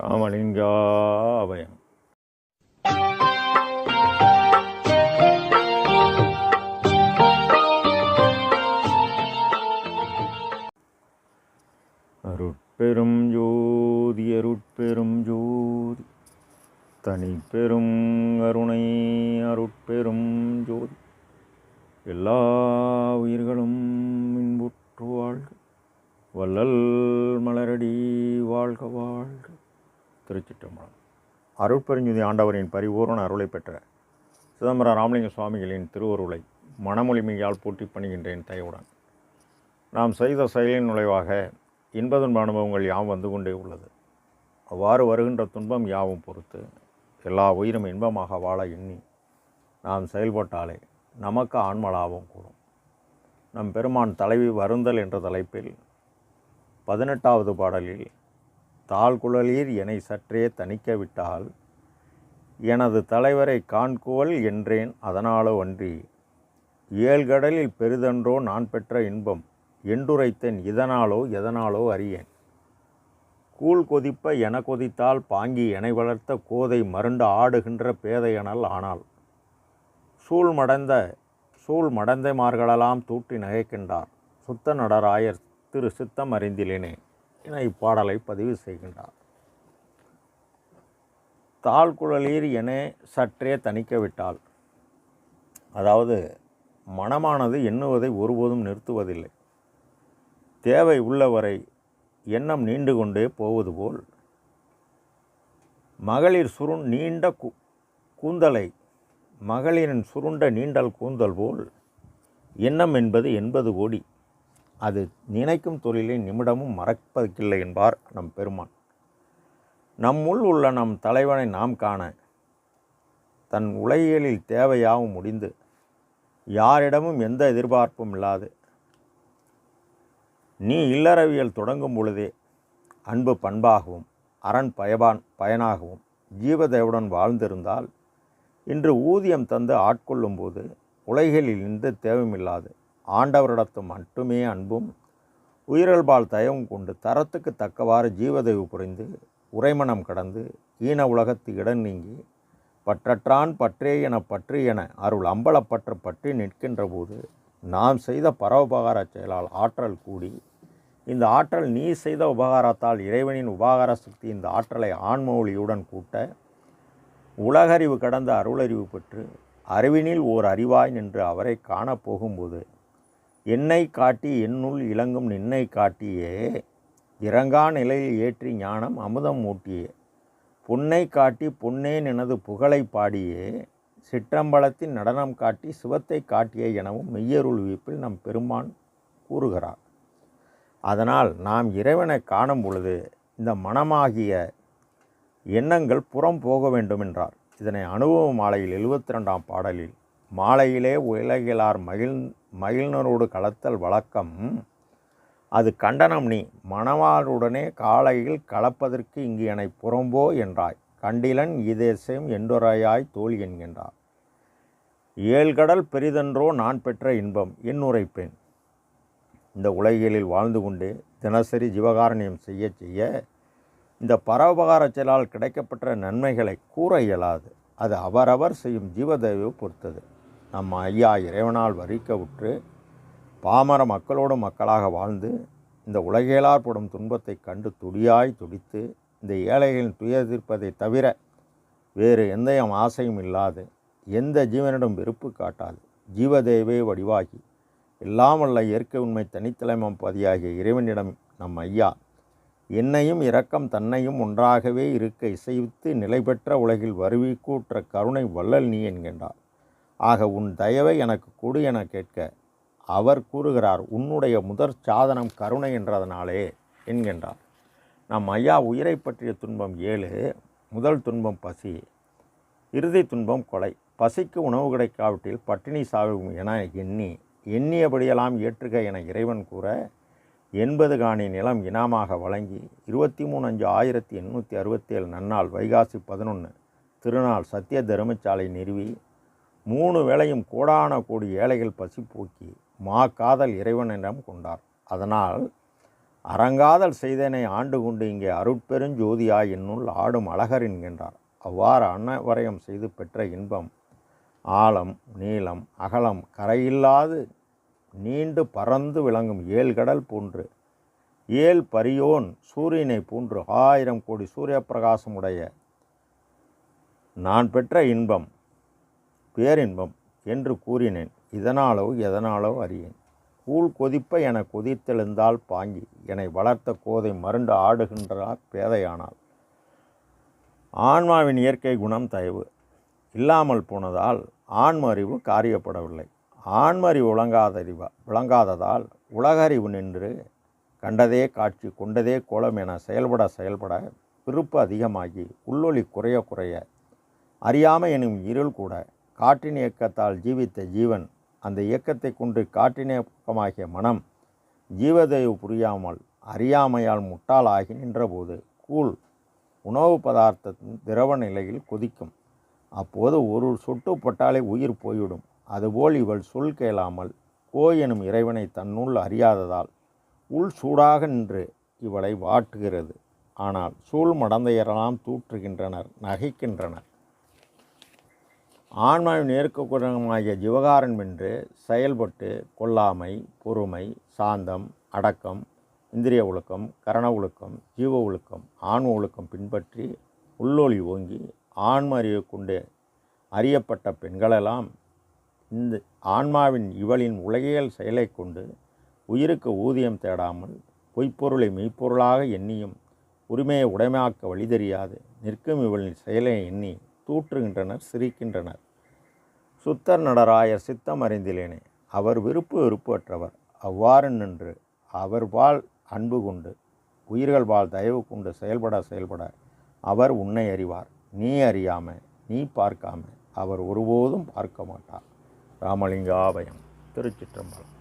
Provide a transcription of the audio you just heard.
ராமலிங்காபயம். அருட்பெரும் ஜோதி அருட்பெரும் ஜோதி. தனிப்பெரும் அருணை அருட்பெரும் ஜோதி. எல்லா உயிர்களும் இன்புற்று வாழ்க. வள்ளல் மலரடி வாழ்க வாழ்க. திருச்சிற்றம்பலம். அருட்பெருஞ்சுதி ஆண்டவரின் பரிபூரண அருளை பெற்ற சிதம்பரம் ராமலிங்க சுவாமிகளின் திருவருளை மனமொழிமையால் பூட்டி பணிகின்றேன் தயவுடன். நாம் செய்த செயலின் நுழைவாக இன்ப துன்ப அனுபவங்கள் யாவும் வந்து கொண்டே உள்ளது. அவ்வாறு வருகின்ற துன்பம் யாவும் பொறுத்து எல்லா உயிரும் இன்பமாக வாழ எண்ணி நாம் செயல்பட்டாலே நமக்கு ஆன்மலாபம் கூடும். நம் பெருமான் தலைவி வருந்தல் என்ற தலைப்பில் பதினெட்டாவது பாடலில் தாழ்குழலீர் என்னை சற்றே தணிக்க விட்டால் எனது தலைவரை காண்குவல் என்றேன் அதனாலோ அன்றி ஏழ்கடலில் பெரிதென்றோ நான் பெற்ற இன்பம் என்றுரைத்தேன் இதனாலோ எதனாலோ அறியேன். கூழ் கொதிப்ப என கொதித்தால் பாங்கி எனை வளர்த்த கோதை மருண்டு ஆடுகின்ற பேதையனல் ஆனால் சூழ் மடந்த சூழ் மடந்தைமார்களெல்லாம் தூட்டி நகைக்கின்றார். சுத்த நடராயர் திரு சித்தம் அறிந்திலேனே. என இப்பாடலை பதிவு செய்கின்றார் தாழ்குழலீர் என சற்றே தணிக்க விட்டால் அதாவது மனமானது எண்ணுவதை ஒருபோதும் நிறுத்துவதில்லை. தேவை உள்ளவரை எண்ணம் நீண்டு கொண்டே போவது போல் மகளிர் சுருண் நீண்ட கூ கூந்தலை மகளிரின் சுருண்ட நீண்டல் கூந்தல் போல் எண்ணம் என்பது எண்பது கோடி. அது நினைக்கும் தொழிலை நிமிடமும் மறப்பதற்கில்லை என்பார் நம் பெருமான். நம்முள் உள்ள நம் தலைவனை நாம் காண தன் உலகியலில் தேவையாகவும் முடிந்து யாரிடமும் எந்த எதிர்பார்ப்பும் இல்லாது நீ இல்லறவியல் தொடங்கும் பொழுதே அன்பு பண்பாகவும் அரண் பயபான் பயனாகவும் ஜீவதேவுடன் வாழ்ந்திருந்தால் இன்று ஊதியம் தந்து ஆட்கொள்ளும் போது உலகில் எந்த தேவையில்லாது ஆண்டவரிடத்து மட்டுமே அன்பும் உயிரல்பால் தயவும் கொண்டு தரத்துக்கு தக்கவாறு ஜீவதெய்வு புரிந்து உறைமணம் கடந்து ஈன உலகத்து இடம் நீங்கி பற்றற்றான் பற்றே என பற்று என அருள் அம்பலப்பற்று பற்றி நிற்கின்ற போது நாம் செய்த பரவுபகார செயலால் ஆற்றல் கூடி இந்த ஆற்றல் நீ செய்த உபகாரத்தால் இறைவனின் உபகார சக்தி இந்த ஆற்றலை ஆன்மொழியுடன் கூட்ட உலகறிவு கடந்த அருளறிவு பெற்று அறிவினில் ஓர் அறிவாய் நின்று அவரை காணப் போகும்போது என்னை காட்டி என்னுள் இளங்கும் நின்னை காட்டியே இறங்கா நிலையில் ஏற்றி ஞானம் அமுதம் ஊட்டியே. பொன்னை காட்டி பொன்னேன் எனது புகழை பாடியே சிற்றம்பலத்தின் நடனம் காட்டி சிவத்தை காட்டிய எனவும் மெய்யருள் விப்பில் நம் பெருமான் கூறுகிறார். அதனால் நாம் இறைவனை காணும் பொழுது இந்த மனமாகிய எண்ணங்கள் புறம் போக வேண்டும் என்றார் இதனை அனுபவ மாலையில் எழுபத்தி ரெண்டாம் பாடலில் மாலையிலே உலகிலார் மகிழ் மகிழ்னரோடு கலத்தல் வழக்கம். அது கண்டனம் நீ மணவாளுடனே காலையில் கலப்பதற்கு இங்கு என்னை புறம்போ என்றாய். கண்டிலன் இதேசம் என்றொரையாய் தோல் என்கின்றார். ஏழ்கடல் பெரிதென்றோ நான் பெற்ற இன்பம் என் பெண் இந்த உலகியலில் வாழ்ந்து கொண்டே தினசரி ஜீவகாரணியம் செய்ய செய்ய இந்த பரோபகார செயலால் கிடைக்கப்பெற்ற நன்மைகளை கூற இயலாது. அது அவரவர் செய்யும் ஜீவதேவை பொறுத்தது. நம் ஐயா இறைவனால் வரிக்க உற்று பாமர மக்களோடு மக்களாக வாழ்ந்து இந்த உலகியலார் படும் துன்பத்தை கண்டு துடியாய் துடித்து இந்த ஏழைகளின் துயர் தீர்ப்பதை தவிர வேறு எந்த ஆசையும் இல்லாது எந்த ஜீவனிடம் வெறுப்பு காட்டாது. ஜீவதேவே வடிவாகி எல்லாம் வல்ல இயற்கை உண்மை தனித்தலைமம் பதியாகிய இறைவனிடம் நம் ஐயா என்னையும் இரக்கம் தன்னையும் ஒன்றாகவே இருக்க இசைவித்து நிலை பெற்ற உலகில் வருவி கூற்ற கருணை வள்ளல் நீ என்கின்றார். ஆக உன் தயவை எனக்கு கொடு என கேட்க அவர் கூறுகிறார் உன்னுடைய முதற் சாதனம் கருணை என்றதனாலே என்கின்றார். நம் ஐயா உயிரை பற்றிய துன்பம் ஏழு முதல் துன்பம் பசி இறுதி துன்பம் கொலை. பசிக்கு உணவு கிடைக்காவிட்டில் பட்டினி சாவும் என எண்ணி எண்ணியபடியெல்லாம் ஏற்றுக என இறைவன் கூற எண்பது காணி நிலம் இனாமாக வழங்கி இருபத்தி மூணு அஞ்சு ஆயிரத்தி எண்ணூற்றி அறுபத்தேழு நன்னாள் வைகாசி பதினொன்று திருநாள் சத்திய தர்மசாலை நிறுவி மூணு வேளையும் கோடான கோடி ஏழைகள் பசி போக்கி மா காதல் இறைவனிடம் கொண்டார். அதனால் அறங்காதல் செய்தனை ஆண்டு கொண்டு இங்கே அருட்பெருஞ்சோதியா என்னுள் ஆடும் அழகர் என்கின்றார். அவ்வாறு அன்னவரயம் செய்து பெற்ற இன்பம் ஆழம் நீளம் அகலம் கரையில்லாது நீண்டு பறந்து விளங்கும் ஏழ்கடல் போன்று ஏல் பரியோன் சூரியனை போன்று ஆயிரம் கோடி சூரிய பிரகாசமுடைய நான் பெற்ற இன்பம் பேரின்பம் என்று கூறினேன். இதனாலோ எதனாலோ அறியேன். கூழ் கொதிப்ப என கொதித்தெழுந்தால் பாங்கி. என்னை வளர்த்த கோதை மருண்டு ஆடுகின்றார் பேதையானாள் ஆன்மாவின் இயற்கை குணம் தயவு. இல்லாமல் போனதால் ஆன்மறிவு காரியப்படவில்லை. ஆன்மறிவு விளங்காதறிவா விளங்காததால் உலகறிவு நின்று கண்டதே காட்சி கொண்டதே கோலம் என செயல்பட செயல்பட விருப்பு அதிகமாகி உள்ளொளி குறைய குறைய அறியாமை எனும் இருள் கூட காற்றின் இயக்கத்தால் ஜீவித்த ஜீவன் அந்த இயக்கத்தை கொண்டு காற்றின் இயக்கமாகிய மனம் ஜீவதயவு புரியாமல் அறியாமையால் முட்டாளாகி நின்றபோது கூழ் உணவு பதார்த்தத்தின் திரவ நிலையில் கொதிக்கும். அப்போது ஒரு சொட்டு பட்டாலே உயிர் போய்விடும். அதுபோல் இவள் சொல் கேளாமல் கோ எனும் இறைவனை தன்னுள் அறியாததால் உள் சூடாக நின்று இவளை வாட்டுகிறது. ஆனால் சூழ் மடந்தையரெல்லாம் தூற்றுகின்றனர் நகைக்கின்றனர். ஆன்மாவின் நேர்க்குணமாகிய ஜீவகாரன் என்று செயல்பட்டு கொல்லாமை பொறுமை சாந்தம் அடக்கம் இந்திரிய ஒழுக்கம் கரண ஒழுக்கம் ஜீவ ஒழுக்கம் ஆன்ம ஒழுக்கம் பின்பற்றி உள்ளொளி ஓங்கி ஆன்ம அறிவை கொண்டு அறியப்பட்ட பெண்களெல்லாம் இந்த ஆன்மாவின் இவளின் உலகியல் செயலை கொண்டு உயிருக்கு ஊதியம் தேடாமல் பொய்ப்பொருளை மெய்ப்பொருளாக எண்ணியும் உரிமையை உடைமையாக்க வழி தெரியாது நிற்கும் இவளின் செயலை எண்ணி தூற்றுகின்றனர் சிரிக்கின்றனர். சுத்தர் நடராயர் சித்தம் அறிந்திலேனே அவர் விருப்பு வெறுப்பற்றவர். அவ்வாறு நின்று அவர் வாழ் அன்பு கொண்டு உயிர்கள் வாழ் தயவு கொண்டு செயல்பட செயல்பட அவர் உன்னை அறிவார். நீ அறியாம நீ பார்க்காம அவர் ஒருபோதும் பார்க்க மாட்டார். ராமலிங்காபயம் திருச்சிற்றம்பலம்.